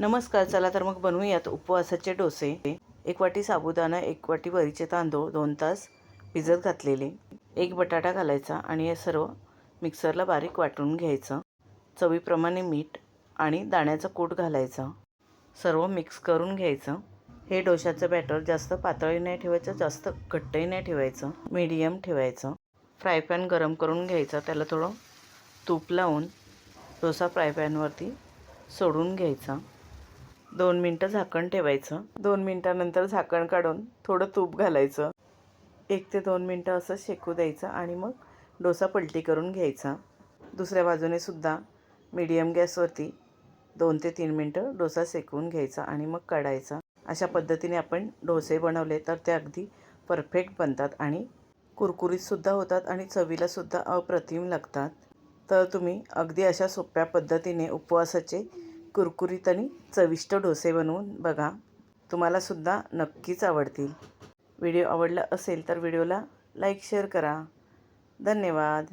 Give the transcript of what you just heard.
नमस्कार चला तर मग बनवूयात उपवासाचे डोसे. एक वाटी साबुदाणा एक वाटी वरीचे तांदूळ दोन तास भिजत घातलेले. एक बटाटा घालायचा आणि हे सर्व मिक्सरला बारीक वाटून घ्यायचं. चवीप्रमाणे मीठ आणि दाण्याचं कूट घालायचं. सर्व मिक्स करून घ्यायचं. हे डोशाचं बॅटर जास्त पातळी नाही ठेवायचं जास्त घट्टही नाही ठेवायचं. मीडियम ठेवायचं. फ्राय पॅन गरम करून घ्यायचा. त्याला थोडं तूप लावून डोसा फ्राय पॅनवरती सोडून घ्यायचा. दोन मिनटं झाकण ठेवायचं. दोन मिनटानंतर झाकण काढून थोडं तूप घालायचं. एक ते दोन मिनटं असं शेकू द्यायचं आणि मग डोसा पलटी करून घ्यायचा. दुसऱ्या बाजूने सुद्धा मीडियम गॅसवरती दोन ते तीन मिनटं डोसा शेकवून घ्यायचा आणि मग काढायचा. अशा पद्धतीने आपण डोसे बनवले तर ते अगदी परफेक्ट बनतात आणि कुरकुरीतसुद्धा होतात आणि चवीलासुद्धा अप्रतिम लागतात. तर तुम्ही अगदी अशा सोप्या पद्धतीने उपवासाचे कुरकुरीत आणि चविष्ट डोसे बनवून बघा. तुम्हालासुद्धा नक्कीच आवडतील. व्हिडिओ आवडला असेल तर व्हिडिओला लाईक शेअर करा. धन्यवाद.